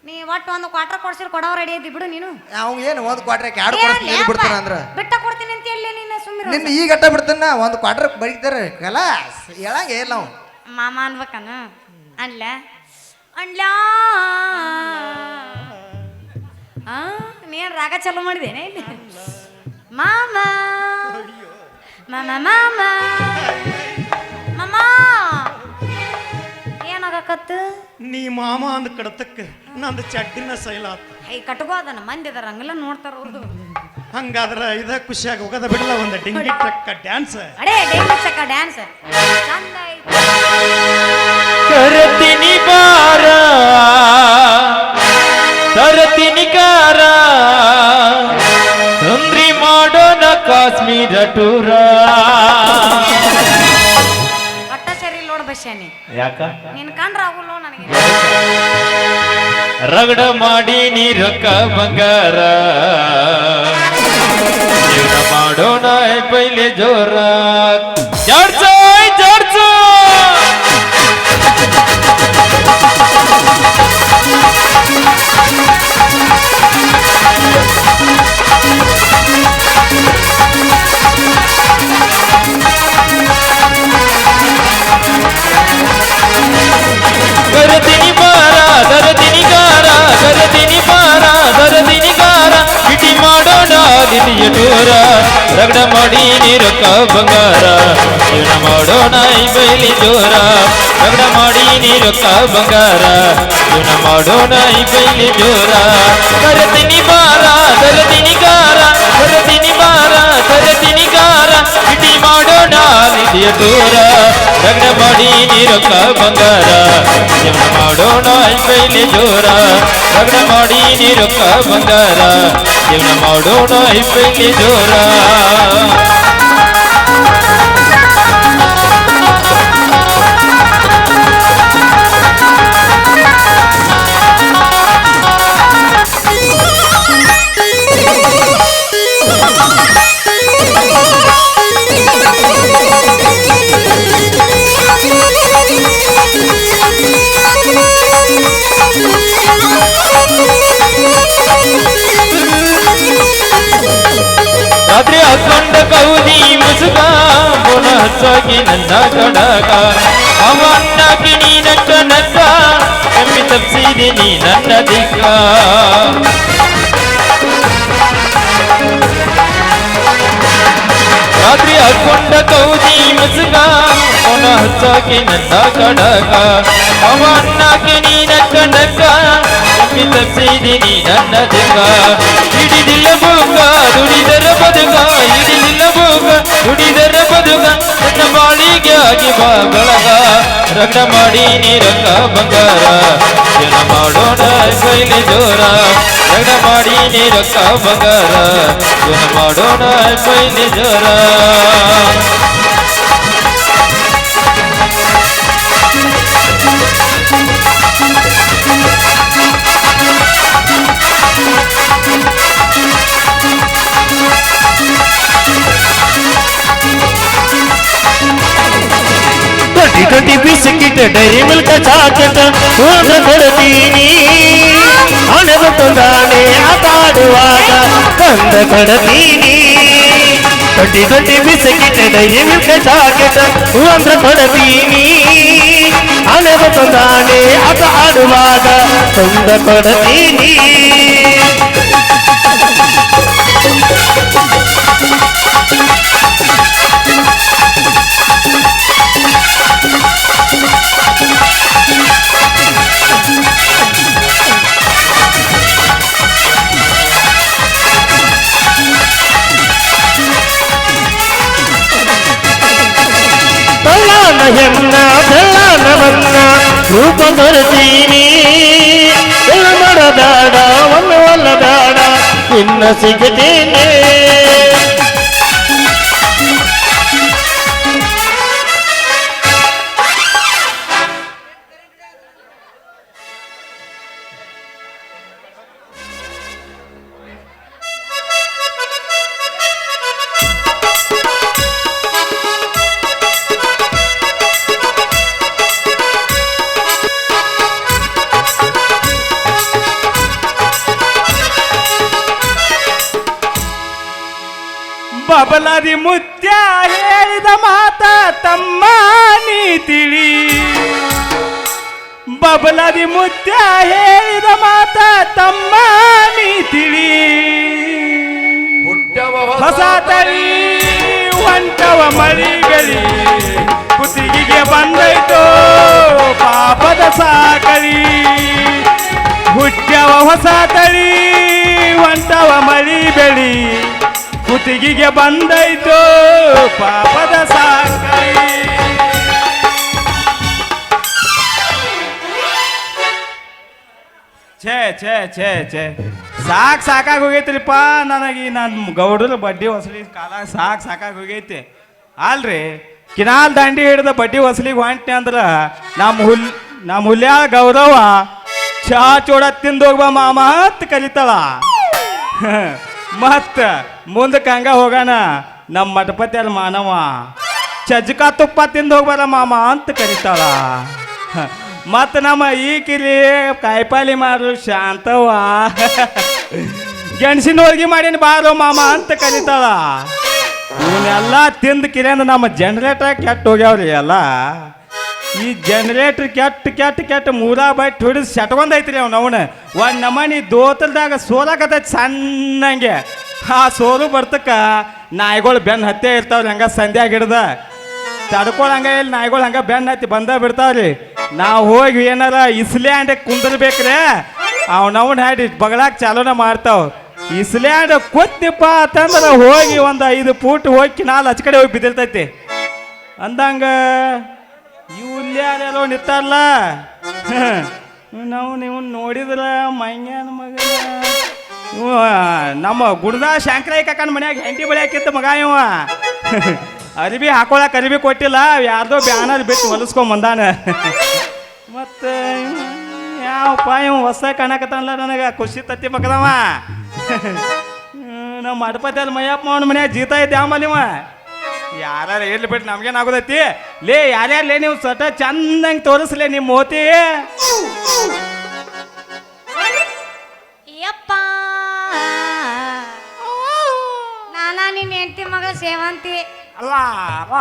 ನೀ ಒಟ್ಟು ಒಂದು ಕ್ವಾರ್ಟರ್ ಕೊಡ್ಸಿರ್ ಕೊಡೋ ರೆಡಿ ಐತಿ ಬಿಡು ನೀನು. ಅವ್ನ್ ಏನು ಒಂದು ಕ್ವಾರ್ಟರ್ ಎರಡು ಕೊಡ್ತೀನಿ ಬಿಡ್ತಾನ ಅಂದ್ರ? ಬಿಟ್ಟ ಕೊಡ್ತೀನಿ ಅಂತ ಹೇಳಿ ನೀನು ಸುಮ್ಮನೆ ನಿನ್ನ ಈಗ ಅಟ್ಟ ಬಿಡ್ತಾನ ಒಂದು ಕ್ವಾರ್ಟರ್ ಬರೀತಾರೆ ಕಲಾಸ್. ಹೇಳಂಗೆ ಇಲ್ಲ ಅವ್ ಮಾಮ ಅನ್ಬೇಕನ? ಅನ್ಲ. ಅಣ್ಣ ಆ ನೀನು ರಾಗ ಚಲೋ ಮಾಡಿದೇನೆ ಮಾಮ. ಮಾಮ ಮಾಮ. ಮಾಮ. ಏನಾಗಕತ್ತು? ನೀ ಮಾಮ ಅಂದ ಕಡತಕ್ಕ ನಂದು ಚಡ್ಡಿನ ಸೈಲಾತ ಐ ಕಟ್ಕೋ ಅದನ್ನ. ಮಂದಿ ಅದಾರ ಹಂಗೆಲ್ಲ ನೋಡ್ತಾರ ಅವ್ರದ್ದು ಹಂಗಾದ್ರ ಇದ ಖುಷಿಯಾಗಿ ಹೋಗದ ಬಿಡಲ್ಲ ಒಂದು ಡಿಂಗಿ ಟಕ್ಕ ಡ್ಯಾನ್ಸ್. ಅಡೇ dinghy ಚಕ್ಕ dance. ಚಂದ ಐತಿ. ಕರತಿನಿ ಬಾರ ತರತಿನಿ ಕಾರ ತೊಂದ್ರಿ ಮಾಡೋಣ ಕಾಶ್ಮೀರ ಟೂರ. ಒಟ್ಟ ಸರಿ ನೋಡ್ ಬಸ್ಯಾನಿ. ಯಾಕ? ನಿನ್ ಕಂಡ್ರ ಆಗುಲ್ಲ ನನಗೆ. ರಗಡ ಮಾಡಿ ನೀ ರೊಕ್ಕ ಬಂಗಾರ ಮಾಡೋಣ ಪೈಲೆ ಜೋರ. ದಿಲಿಯ ಟೂರ ರಗಡ ಮಾಡಿ ನೀರಕ್ಕ ಬಂಗಾರ. ಜೀವನ ಮಾಡೋಣ ಈ ಬೈಲಿ ಜೋರ. ರಗಡ ಮಾಡಿ ನೀರಕ್ಕ ಬಂಗಾರ. ಜೀವನ ಮಾಡೋಣ ಈ ಬೈಲಿ ಜೋರ. ಕರೆದಿನಿ ಬಾರ, ಕರೆದಿನಿ ಗಾರ. ಕರೆದಿನಿ ಬಾರ, ಕರೆದಿನಿ ಗಾರ. ಇಟಿ ಮಾಡೋಣ ನಿಧಿಯ ಟೂರ ರಗಡ ಮಾಡಿ ನೀರಕ್ಕ ಬಂಗಾರ. ಜೀವನ ಮಾಡೋಣ ಬೈಲಿ ಜೋರ. ರಗಡ ಮಾಡಿ ನೀರಕ್ಕ ಬಂಗಾರ. ಜೀವನ ಮಾಡೋಣ ಬೈಲಿ ಜೋರ. ಹಚ್ಚಾಗಿ ನನ್ನ ಕಡಗ ಅವನ್ನಾಗಿ ನೀ ನಕ್ಕ ನಕ್ಕ ಕಮ್ಮಿ ತಪ್ಸಿದೆ ನೀ ನನ್ನ ದಿಕ್ಕ ರಾತ್ರಿ ಹಾಕೊಂಡ ಕೌದಿ ಮುಸುಕ ಅವನ ಹಚ್ಚಾಗಿ ನನ್ನ ಕಡಗ ಅವನ್ನಾಗಿ ನೀ ನಕ್ಕ ನಕ್ಕ ಕಮ್ಮಿ ತಪ್ಸಿದೆ ನೀ ನನ್ನ ದಿಕ್ಕ ಹಿಡಿದಿಲ್ಲ ಬೂಕ ದುಡಿದರ ಬದುಕ, ಹಿಡಿದಿಲ್ಲ ಬೂಕ ದುಡಿದರ ಬದುಕ ನನ್ನ ಬಾಳಿಗೆ ಆಗಿ ಬಾ ಬೆಳಗ ರಗಡ ಮಾಡಿ ನೀರಕ್ಕ ಬಂಗಾರ ಜನ ಮಾಡೋಣ ಕೈಲಿ ಜೋರ ರಗಡ ಮಾಡಿ ನೀರಕ್ಕ ಬಂಗಾರ ಜನ ಮಾಡೋಣ ಕೈಲಿ ಜೋರ twenty twenty biscuit Dairy Milk chocolate ಹೋದ ಕೊಡ್ತೀನಿ ಹಣದ ತಂದಾನೆ ಆಟ ಆಡುವಾಗ ತಂದ ಕೊಡ್ತೀನಿ twenty twenty biscuit Dairy Milk chocolate ಹೂವಂದ್ರ ಕೊಡ್ತೀನಿ ಹಣದ ತಂದಾನೆ ಆಟ ಆಡುವಾಗ ತಂದ ಕೊಡ್ತೀನಿ ರೂಪ ತರ್ತೀನಿ ಇಲ್ಲ ಮಾಡಬೇಡ ಒಮ್ಮೆ ಒಲ್ಲ ಬೇಡ ಇನ್ನ ಹೊಸ ತಳಿ ಹೊಂಟವ ಮಳಿ ಬೆಳಿ. ಕುತ್ತಿಗೆಗೆ ಬಂದೈತು, ಪಾಪದ ಸಾಕಳಿ ಛೇ ಛೇ ಛೇ ಛೇ. ಸಾಕ್ ಸಾಕಾಗಿ ಹೋಗೈತ್ರಿಪ್ಪ ನನಗೆ ನಾನು ಗೌಡರ ಬಡ್ಡಿ ಹೊಸಲಿ ಕಾಲ ಸಾಕ್ ಸಾಕಾಗಿ ಹೋಗೈತಿ. ಅಲ್ರಿ ಕಿನಾಲ್ ದಂಡಿ ಹಿಡಿದ ಬಡ್ಡಿ ವಸೂಲಿಗೆ ಹೊಂಟ್ನೆ ಅಂದ್ರೆ ನಮ್ಮ ಹುಲ್ ನಮ್ಮ ಹುಲ್ಯಾ ಗೌರವ ಚಾ ಚೋಡ ತಿಂದು ಹೋಗ್ಬಾ ಮಾಮ ಅಂತ ಕರಿತಾಳ. ಮತ್ತ ಮುಂದಕ್ಕೆ ಹಂಗ ಹೋಗೋಣ. ನಮ್ಮ ಮಠಪತಿಯರ ಮಾನವ, ಚಜ್ಕ ತುಪ್ಪ ತಿಂದು ಹೋಗ್ಬಾರ ಮಾಮ ಅಂತ ಕರಿತಾಳ. ಮತ್ತು ನಮ್ಮ ಈ ಕಿರಿ ಕಾಯಿಪಾಲಿ ಮಾರು ಶಾಂತವ ಗೆಣಸಿನ ಹೋಳ್ಗೆ ಮಾಡೀನಿ ಬಾರೋ ಮಾಮ ಅಂತ ಕರಿತಾಳ. ಇವನ್ನೆಲ್ಲ ತಿಂದು ಕಿರಿಯಂದ್ರೆ ನಮ್ಮ ಜನರೇಟರ್ ಕೆಟ್ಟ ಹೋಗ್ಯಾವ್ರಿ ಎಲ್ಲ. ಈ ಜನರೇಟರ್ ಕೆಟ್ಟ ಕೆಟ್ಟ ಕೆಟ್ಟ ಮೂರ ಸೆಟ್ ಹೊಡಿದು ಸೆಟ್ಕೊಂಡೈತ್ರಿ ಅವ್ನು ಅವನು. ಒಂದು ನಮನಿ ದೋತಲ್ದಾಗ ಸೋಲಾಕತೈತಿ ಸಣ್ಣಂಗೆ. ಆ ಸೋಲು ಬರ್ತಕ್ಕ. ನಾಯಿಗಳು ಬೆನ್ನ ಹತ್ತೇ ಇರ್ತಾವ್ರಿ, ಹಂಗ ಸಂಧ್ಯಾಗ ಹಿಡ್ದ ತಡ್ಕೊಳಂಗ ಇಲ್ಲಿ ನಾಯಿಗಳು ಹಂಗ ಬೆನ್ನು ಹತ್ತಿ ಬಂದ ಬಿಡ್ತಾವ್ರಿ. ನಾವು ಹೋಗಿ ಏನಾರ ಇಸ್ಲ್ಯಾಂಡ್ ಕುಂದಿರ್ಬೇಕ್ರೆ. ಅವನವನ್ ಹಾಡಿ ಬಗಳಾಗ ಚಾಲನೆ ಮಾಡ್ತಾವ. ಇಸ್ಲ್ಯಾಂಡ್ ಕೊತ್ತಿಪ್ಪ ಅಂತಂದ್ರೆ ಹೋಗಿ ಒಂದು ಐದು ಫೂಟ್ ಹೋಗಿ ನಾಲ್ ಹಚ್ಚ ಕಡೆ ಹೋಗಿ ಬಿದ್ದಿರ್ತೈತಿ. ಅಂದಂಗ ಇವು ನಿತ್ತಲ್ಲ ನಾವು ನೀವು ನೋಡಿದ್ರ ಮಂಗ್ಯಾನ ಮಗ. ನಮ್ಮ ಗುಡ್ದ ಶಂಕರಾಯ ಕಾಕನ ಮನ್ಯಾಗ ಹೆಂಡಿ ಬೆಳೆಯಾಕಿತ್ತು ಮಗ ಇವ. ಅರಿಬಿ ಹಾಕೊಳಕ್ ಅರಿಬಿ ಕೊಟ್ಟಿಲ್ಲ ಯಾರ್ದೋ ಬ್ಯಾನರ್ ಬಿಟ್ಟು ಹೊಲಿಸ್ಕೊಂಡ್ ಬಂದಾನ. ಮತ್ತೆ ಯಾವಪ್ಪ ಇವ್ ಹೊಸ ಕಾಣಕತ್ತಾನಲ್ಲ ನನಗೆ, ಖುಷಿ ತತ್ತಿ ಮಗದವ ನಮ್ಮ ಮಡಪತಿಯಲ್ಲಿ ಮಯ್ಯಪ್ಪ ಅವನ ಮನ್ಯಾಗ ಜೀತ ಆಮಲ್ಲಿ ಇವ ಯಾರು ಇರ್ಲಿ ಬಿಟ್ಟು ನಮ್ಗೇನು ಆಗೋದೈತಿ ಲೇ ಯಾರ್ಯಾರು ಲೇ ನೀವು ಸಟ ಚಂದಂಗೆ ತೋರಿಸ್ಲೇ ನಿಮ್ಮ ಮೋತಿ? ಯಪ್ಪ. ನಾನಾ ನಿನ್ನ ಹೆಂಡತಿ ಮಗಳ ಸೇವಂತಿ. ಅಲ್ಲ ಅಲ್ಲ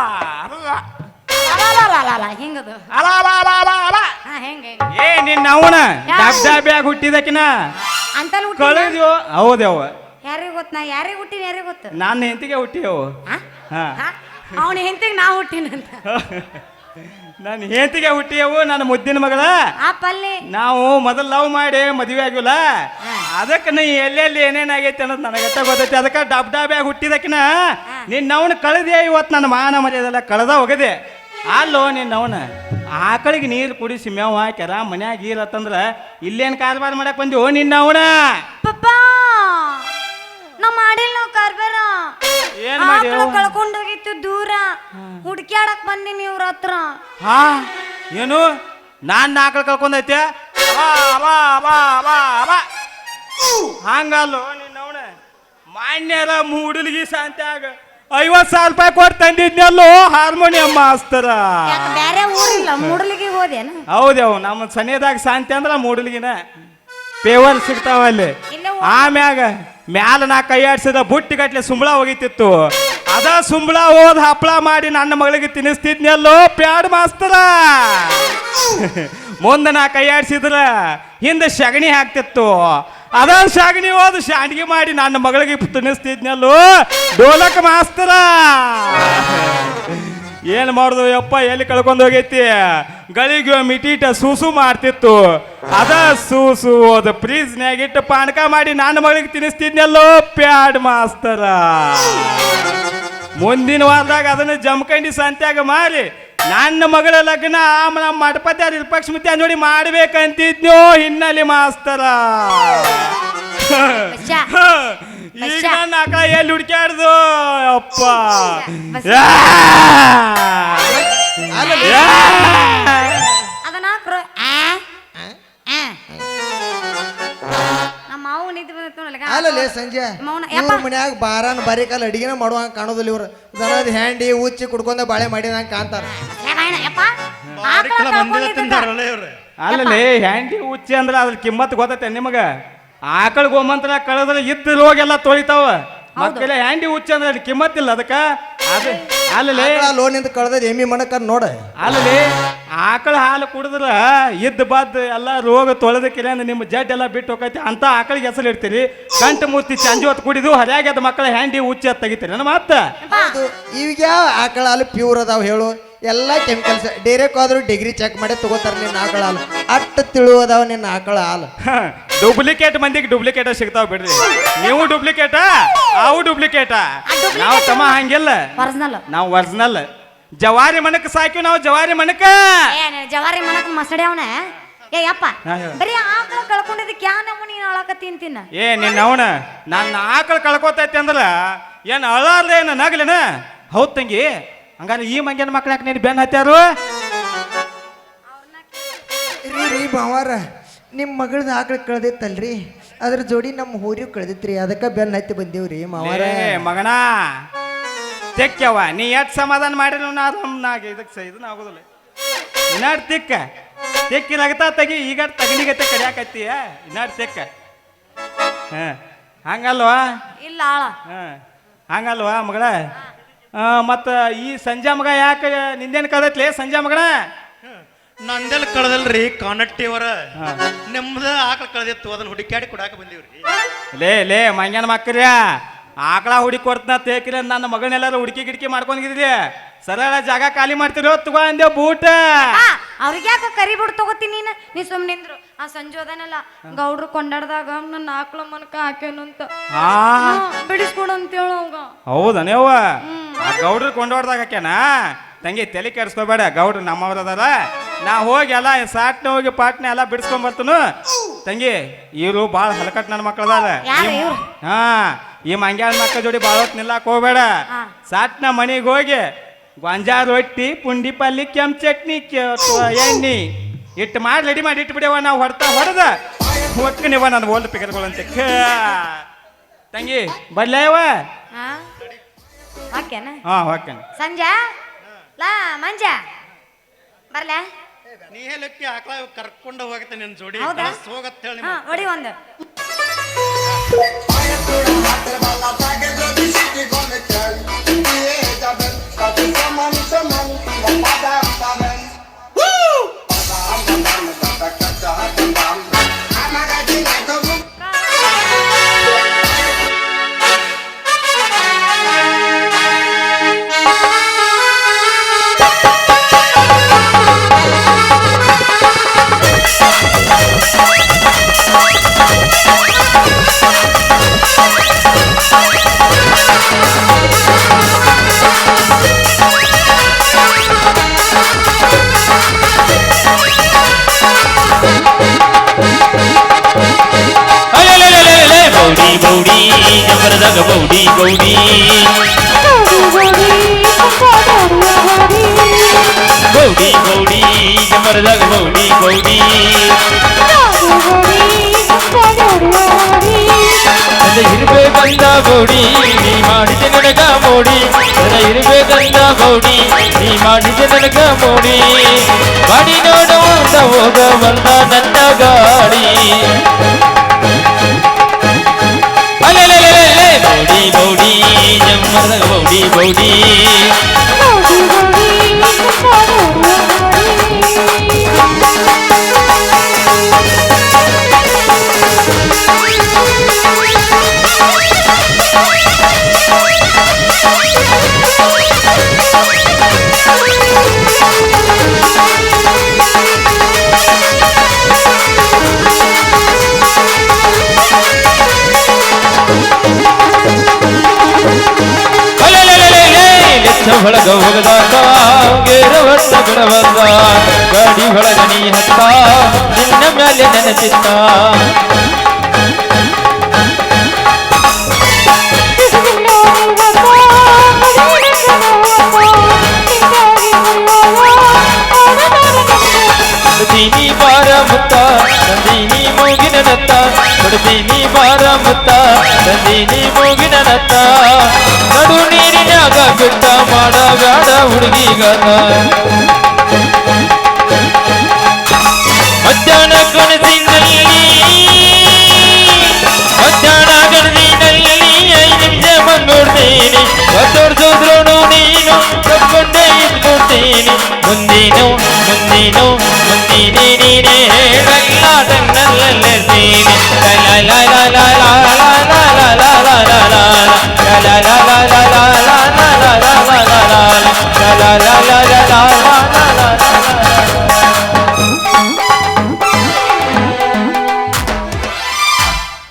ಅಲ್ಲ. ಅಲಲಲಲಲ, ಹಿಂಗದು. ಅಲ್ಲ ಅಲ್ಲ ಅಲ್ಲ ಅಲ್ಲ ಅಲ್ಲ. ಹಾ ಹೆಂಗೆ ಏ ನಿನ್ನ ಅವನ ಡಬ್ ಡಬ್ಯಾಗ ಹುಟ್ಟಿದಕಿನ ಅಂತಲ್ಲಿ ಹುಟ್ಟಿ ಕಳೆದ್ಯೋ? ಹೌದವ ಯಾರಿಗೂ ಗೊತ್ತ ನಾ? ಯಾರಿಗೆ ಹುಟ್ಟಿನ ಯಾರಿಗೂ ಗೊತ್ತು? ನನ್ನ ಹೆಂಡತಿಗೆ ಹುಟ್ಟಿಯವು ಹಾ ಅವನ ಹೆಂಡತಿಗೆ ನಾ ಹುಟ್ಟಿನಂತ ನನ್ನ ಹೆಂಡತಿಗೆ ಹುಟ್ಟಿಯವು ನನ್ನ ಮುದ್ದಿನ ಮಗಳ. ಆ ಪಲ್ಲಿ. ನಾವು ಮೊದಲು ಲವ್ ಮಾಡಿ ಮದುವೆ ಆಗಿಲ್ಲ ಅದಕ್ಕೆ ನೀ ಎಲ್ಲೆಲ್ಲಿ ಏನೇನಾಗೈತೆ ಅನ್ನೋದು ನನಗತ್ತ ಗೊತ್ತೈತಿ. ಅದಕ್ಕೆ ಡಬ್ ಡಬ್ಯಾಗ ಹುಟ್ಟಿದಕ್ಕಿನ ನಿನ್ನ ಅವನು ಕಳೆದೆ ಇವತ್ತು ನನ್ನ ಮಾನ ಮರ್ಯಾದೆಲ್ಲ ಕಳೆದ ಹೋಗದೆ. ಅಲ್ಲೋ ನಿನ್ನ ಅವನ ಆಕಳಿಗೆ ನೀರು ಕುಡಿಸಿ ಮೇವು ಹಾಕ್ಯಾರ ಮನ್ಯಾಗ ಇರತ್ತಂದ್ರ ಇಲ್ಲೇನು ಕಾರ್ಬಾರ್ ಮಾಡಕ್ ಬಂದಿ ಓ ನಿನ್ನ ಅವನ ಪಪ್ಪ ನಾ ಮಾಡಿಲ್ಲ ನಾವು ಕಾರ್ಬಾರ. ಏನ್ ಮಾಡ್ಯಾವ? ಕಳ್ಕೊಂಡೋಗಿತ್ತು ದೂರ. ಹುಡ್ಕ್ಯಾಡಕ್ ಬಂದಿನಿ ಇವ್ರ ಹತ್ರ. ಹಾ? ಏನು? ನಾನ್ ಆಕಳು ಕಳ್ಕೊಂಡೈತೆ? ಅವಾ, ಅವಾ, ಅವಾ, ಅವಾ, ಅವಾ. ಹಂಗಲ್ಲೋ ನಿನ್ನವನ. ಮಾನ್ಯರ ಮೂಡಲ್ಗಿ ಸಂತ್ಯಾಗ ಐವತ್ ಸಾವಿರ ರೂಪಾಯಿ ಕೊಟ್ಟು ತಂದಿದ್ನಲ್ಲೋ ಹಾರ್ಮೋನಿಯಂ ಮಾಸ್ತರ. ಯಾಕೆ ಬೇರೆ ಊರಿಲ್ಲ ಮುಡಲಿಗೆ ಹೋದೇನು ಹೌದೇವು ನಮ್ಮ ಸನಿಯದಾಗ ಶಾಂತಿ ಅಂದ್ರ ಮೂಡಲ್ಗಿನ. ಪೇವರ್ ಸಿಗ್ತಾವ ಅಲ್ಲಿ. ಆಮ್ಯಾಗ ಮ್ಯಾಲ ನಾ ಕೈ ಆಡ್ಸಿದ ಬುಟ್ಟಿ ಗಟ್ಲೆ ಸುಂಬಳ ಹೋಗಿತ್ತಿತ್ತು. ಅದ ಸುಂಬಳ ಹೋದ್ ಹಪ್ಪಳ ಮಾಡಿ ನನ್ನ ಮಗಳಿಗೆ ತಿನ್ನಿಸ್ತಿದ್ನಲ್ಲೋ ಪ್ಯಾಡ್ ಮಾಸ್ತರ. ಮುಂದೆ ನಾ ಕೈ ಆಡ್ಸಿದ್ರ ಹಿಂದೆ ಸಗಣಿ ಹಾಕ್ತಿತ್ತು. ಅದ ಸಗಣಿ ಹೋದ್ ಶಾಂಡ್ಗಿ ಮಾಡಿ ನನ್ನ ಮಗಳಿಗೆ ತಿನ್ನಿಸ್ತಿದ್ನಲ್ಲೋ ಡೋಲಕ್ ಮಾಸ್ತರ. ಏನ್ ಮಾಡುದು ಯಪ್ಪ ಎಲ್ಲಿ ಕಳ್ಕೊಂಡು ಹೋಗೈತಿ? ಗಳಿಗೆ ಮಿಟೀಟ ಸೂಸು ಮಾಡ್ತಿತ್ತು. ಅದ ಸೂಸು ಅದ ಫ್ರೀಜ್ನ್ಯಾಗ ಇಟ್ಟು ಪಾನಕ ಮಾಡಿ ನನ್ನ ಮಗಳಿಗೆ ತಿನ್ನಿಸ್ತಿದ್ನೆಲ್ಲೋ ಪ್ಯಾಡ್ ಮಾಸ್ತರ. ಮುಂದಿನ ವಾರದಾಗ ಅದನ್ನ ಜಮಖಂಡಿ ಸಂತ್ಯಾಗ ಮಾರಿ ನನ್ನ ಮಗಳ ಲಗ್ನ ನಮ್ಮ ಮಠಪತಿ ಇರ್ಪಕ್ಷಮಿತಿ ನೋಡಿ ಮಾಡ್ಬೇಕಂತಿದ್ನೋ ಹಿನ್ನೆಲೆ ಮಾಸ್ತರ. ಈಗ. ನನ್ನ ಅಕ್ಕ ಎಲ್ಲಿ ಹುಡ್ಕ್ಯಾಡ್ದು? ಅಪ್ಪ! ಅದನ್ನ ಕ್ರೋ. ನಮ್ಮ ಮಾವು ನೋಡಲ್ಲ ಅಲ್ಲಲ್ಲಿ ಸಂಜೆ. ಮೌನ ಇವ್ರ ಯಪ್ಪ. ಮನ್ಯಾಗ ಬಾರಾನ್ ಬಾರಿಕಲ್ಲ ಅಡಿಗೆನ ಮಾಡುವಂಗ ಕಾಣೋದಿಲ್ಲ ಇವ್ರು. ದನದ ಹ್ಯಾಂಡಿ ಉಚ್ಚಿ ಕುಡ್ಕೊಂಡ ಬಾಳೆ ಮಾಡಿದಂಗ ಕಾಣ್ತಾರ. ಯಪ್ಪ. ಆಕಳ ಕಳ್ಕೊಂಡಿದ್ದ ಅಲ್ಲಲ್ಲಿ ಹ್ಯಾಂಡಿ ಹುಚ್ಚಿ ಅಂದ್ರೆ ಅದ್ರ ಕಿಮ್ಮತ್ ಗೊತ್ತೈತೆ ನಿಮಗ? ಆಕಳ ಗೋಮಂತ್ರ ಕಳೆದ್ರೆ ಇದ್ದ ರೋಗ ಎಲ್ಲ ತೊಳಿತಾವ ಮಕ್ಕಳ ಹ್ಯಾಂಡಿ ಹುಚ್ಚ ಅಂದ್ರೆ ಅಲ್ಲಿ ಕಿಮ್ಮತ್ತಿಲ್ಲ ಅದಕ್ಕ? ಅದು ಅಲ್ಲಲ್ಲಿ ಲೋನಿಂದ ಕಳೆದ ಎಮ್ಮಿ ಮಣಕ ನೋಡ. ಅಲ್ಲಲ್ಲಿ ಆಕಳ ಹಾಲು ಕುಡಿದ್ರ ಇದ್ದ ಬಾದ್ ಎಲ್ಲ ರೋಗ ತೊಳೆದಕ್ಕಿಲ್ಲ ಅಂದ್ರೆ ನಿಮ್ಮ ಜಡ್ ಎಲ್ಲ ಬಿಟ್ಟು ಹೋಗೈತಿ. ಅಂತ ಆಕಳಿಗೆ ಹೆಸರು ಇಡ್ತೀರಿ. ಕಂಠ ಮೂರ್ತಿ ಚಂಜಿ ಹೊತ್ತು ಕುಡಿದು ಹರಿಯಾಗ್ಯದ ಮಕ್ಕಳ ಹ್ಯಾಂಡಿ ಹುಚ್ಚ ತೆಗಿತೀರಿ. ನನ್ನ ಮಾತ? ಹೌದು. ಈಗ ಯಾವ ಆಕಳ ಹಾಲು ಪ್ಯೂರ್ ಅದಾವ ಹೇಳು. ಎಲ್ಲ ಕೆಮಿಕಲ್ಸ್ ಡೈರೆಕ್ಟ್ ಆದ್ರೂ ಡಿಗ್ರಿ ಚೆಕ್ ಮಾಡಿ ತಗೋತಾರ ನಿನ್ನ ಆಕಳ ಹಾಲು. ಅಟ್ಟ ತಿಳುವದಾವ ನಿನ್ನ ಆಕಳ ಹಾಲು. ಡೂಪ್ಲಿಕೇಟ್ ಮಂದಿಗೆ ಡೂಪ್ಲಿಕೇಟ ಸಿಗ್ತಾವ ಬಿಡ್ರಿ. ನೀವು ಡೂಪ್ಲಿಕೇಟ ಅವು ಡೂಪ್ಲಿಕೇಟ ನಾವು ತಮ್ಮ ಹಂಗಿಲ್ಲ. ಒರಿಜಿನಲ್ ನಾವು ಒರಿಜಿನಲ್ ಜವಾರಿ ಮಣಕ್ ಸಾಕಿವ್ ನಾವು ಜವಾರಿ ಮಣಕ. ಏ ಜವಾರಿ ಮಣಕ್ ಮಸಡಿ ಅವನ? ಏ ಹೇಳು. ಬರೀ ಆಕಳ ಕಳ್ಕೊಂಡಿದ್ದಕ್ಕೆ ಯಾ ನಮ್ಮನಿ ಅಳಕತ್ತೀನಿ ತಿನ್ನ ಏ ನಿನ್ನ ಅವನ ನನ್ನ ಆಕಳ ಕಳ್ಕೊತೈತಿ ಅಂದ್ರ ಏನ್ ಅಳಾರ್ದ ಏನ ನಗ್ಲೇನ? ಹೌದ್ ತಂಗಿ ಹಂಗಾರೆ ಈ ಮಂಗ್ಯನ ಮಕ್ಳು ಯಾಕೆ ನೀನು ಬೆನ್ ಹತ್ಯಾರು? ರೀ ರೀ ಭಾವಾರ. ನಿಮ್ಮ ಮಗಳದ ಆಕಳು ಕಳ್ದಿತ್ತಲ್ರಿ ಅದ್ರ ಜೋಡಿ ನಮ್ಮ ಹೋರಿ ಕಳ್ದಿತ್ರಿ. ಅದಕ್ಕೆ ಬೆನ್ನ ಹತ್ತಿ ಬಂದೇವ್ರಿ ಮಾವಾರ. ಏ ಮಗನ ತೆಕ್ಕವ ನೀ ಎಷ್ಟು ಸಮಾಧಾನ ಮಾಡಿ ನಾ ನಾಗ ಇದಕ್ಕೆ ಸೈದು ಇದನ್ನ ಆಗೋದಿಲ್ಲ. ಇನ್ನಾಡ್ ತಿಕ್ಕ. ತೆಕ್ಕಿಲಾಗತ್ತಾ ತೆಗಿ ಈಗ ತಗನಿಗತ್ತೆ ಕಡಿಯಾಕತ್ತೀಯ? ಇನ್ನಾಡ್ ತೆಕ್ಕ. ಹಾಂ ಹಂಗಲ್ವಾ? ಇಲ್ಲ ಆಳ. ಹಾಂ ಹಂಗಲ್ವಾ ಮಗಳ? ಮತ್ತು ಈ ಸಂಜೆ ಮಗ ಯಾಕೆ ನಿಂದೇನು ಕದೈತ್ಲೇ ಸಂಜೆ ಮಗನ? ನಂದೆಲ್ಲ ಕಳದಲ್ರಿ ಕಾನಟ್ಟಿವರ. ನಿಮ್ದ ಆಕಳ ಕಳೆದಿತ್ತು ಅದನ್ನ ಹುಡುಕಾಡಿ ಕೊಡಾಕ ಬಂದಿವ್ರಿ. ಲೇ ಲೇ ಮಂಗ್ಯಾನ ಮಕ್ಕರ್ಯ ಆಕಳ ಹುಡುಕಿ ಕೊಡ್ತನ ತೇಕಿಲ್ಲ ನನ್ನ ಮಗಳನ್ನೆಲ್ಲರೂ ಹುಡುಕಿ ಗಿಡ್ಕಿ ಮಾಡ್ಕೊಂಡಿದ್ರಿ ಸರಳ ಜಾಗ ಖಾಲಿ ಮಾಡ್ತಿರೋ ತಗೋ ಅಂದೆ ಬೂಟ? ಅವ್ರಿಗೆ ಯಾಕೆ ಕರಿ ಬಿಡ್ ತಗೋತೀನಿ ನೀನು? ನೀ ಸುಮ್ಮನೆ ನಿಂದ್ರು. ಆ ಸಂಜೋದನಲ್ಲ ಗೌಡ್ರು ಕೊಂಡಾಡ್ದಾಗ ನನ್ನ ಆಕಳ ಮನಕ ಹಾಕ್ಯಾನಂತ ಅಂತ. ಹಾ ಬಿಡಿಸ್ಕೊಡು ಅಂತ ಹೇಳು ಅವಾಗ ಹೌದನೇವ ಆ ಗೌಡ್ರು ಕೊಂಡೋಡ್ದಾಗ ಹಾಕ್ಯಾನ? ತಂಗಿ ತಲೆ ಕೆಡಿಸ್ಕೋಬೇಡ ಗೌಡ್ರು ನಮ್ಮವ್ರ ಅದಾರ. ನಾ ಹೋಗಿ ಎಲ್ಲ ಸಾಟ್ನ ಹೋಗಿ ಪಾಟ್ನ ಎಲ್ಲ ಬಿಡಿಸ್ಕೊಂಡ್ ಬರ್ತನು. ತಂಗಿ ಇವ್ರು ಭಾಳ ಹಲಕಟ್ ನನ್ನ ಮಕ್ಳು ಅದಾರ. ಯಾರು ಇವ್ರು? ಹಾ ಈ ಮಂಗ್ಯಾನ ಮಕ್ಕಳ ಜೋಡಿ ಭಾಳ ಹೊತ್ತು ನಿಲ್ಲಕ್ ಹೋಗ್ಬೇಡ. ಸಾಟ್ನ ಮನೆಗೆ ಹೋಗಿ ಗೊಂಜಾ ರೊಟ್ಟಿ ಪುಂಡಿ ಪಲ್ಲಿ ಕೆಂಪ್ ಚಟ್ನಿ ಕೆ- ತ- ಎಣ್ಣಿ ಇಟ್ಟು ಮಾಡಿ ರೆಡಿ ಮಾಡಿ ಇಟ್ಬಿಡವ ನಾವು ಹೊಡ್ತಾ ಹೊಡೆದ ಹೊತ್ಕೊಂಡಿವ ನನ್ನ ಓಲ್ಡ್ ಪಿಕರ್ಗಳಂತೆ ತಂಗಿ ಬರ್ಲೇವ ಹಾ. ಓಕೆನಾ ಹಾ ಓಕೆ ಸಂಜೆ? ಲಾ ಮಂಜ. ಬರ್ಲ? ನೀ ಹೇಳಕ್ಕೆ ಆಕಳ ಕರ್ಕೊಂಡು ಹೋಗತ್ತೆ ನಿನ್ ಜೋಡಿ. ಹೌದಾ? ಹೋಗತ್ತೆ ಹೇಳಿ ಹಾ ಹೊಡಿ ಒಂದು. ಅಲೆಲೆಲೆಲೆಲೆ, அழக கௌடி கௌடி கௌடி கௌடி மரதாக கௌடி கௌடி அந்த இருபே தந்தா கௌடி நீ மாடிச்சு நடக்க மோடி. இருபே தந்தா கௌடி நீ மாடிச்சு நடக்க மோடி. மடி நோட வந்த ஓக வந்தா நந்த காடி பௌடி பௌடி ஜம்மத பௌடி பௌடி. ಲೆಚ್ಚ ಒಳಗ ಹೋಗದಾತ ಗೇರ ಹೊತ್ತ ಬಿಡಬಂದ ಗಾಡಿ ಒಳಗ ನೀ ಹತ್ತ ನಿನ್ನ ಮ್ಯಾಲೆ ನೆನಚಿತ್ತ ಕೊಡ್ತೀನಿ ಬಾರ ಮುತ್ತ ತಂದೀನಿ ಮೂಗಿನ ನತ್ತ ಕೊಡ್ತೀನಿ ಬಾರ ಮುತ್ತ ತಂದೀನಿ ಮೂಗಿನ ನತ್ತ ನಡು ನೀರಿನಾಗ ಬಿಟ್ಟ ಮಾಡ ಬೇಡ ಹುಡುಗಿಗನ ಮಧ್ಯಾಹ್ನ ಕನಸಿನಲ್ಲಿ ಮಧ್ಯಾಹ್ನ ಕನಸಿನಲ್ಲಿ ಐದು ನಿಮಿಷ ಬಂದ್ಕೊಡ್ತೀನಿ ಬತ್ತೋರ್ಸೋದ್ರೋಡು ನೀನು ತಕ್ಕೊಂಡೆ ಇದ್ಕೊಡ್ತೀನಿ ಮುಂದೇನು ಮುಂದೇನು ಮುಂದಿನೇ ನೀನೇ ಹೇಳಲ್ಲ ತನ್ನಲ್ಲಲ್ಲೇ ಲಾಲ ಲಾಲ ಲಾಲ ಲಾಲ ಲಾಲ ಲಾಲ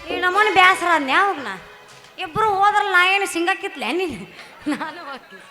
ಈ ನಮ್ಮನ್ನ ಬೇಸರ ಅದ್ನ ಯಾವಾಗ ಇಬ್ರು ಹೋದ್ರಲ್ಲ ನಾ ಏನು ಸಿಂಗಕ್ಕಿತ್ಲೆ ನೀನು? ನಾನು ಹೋಗ್ತೀನಿ.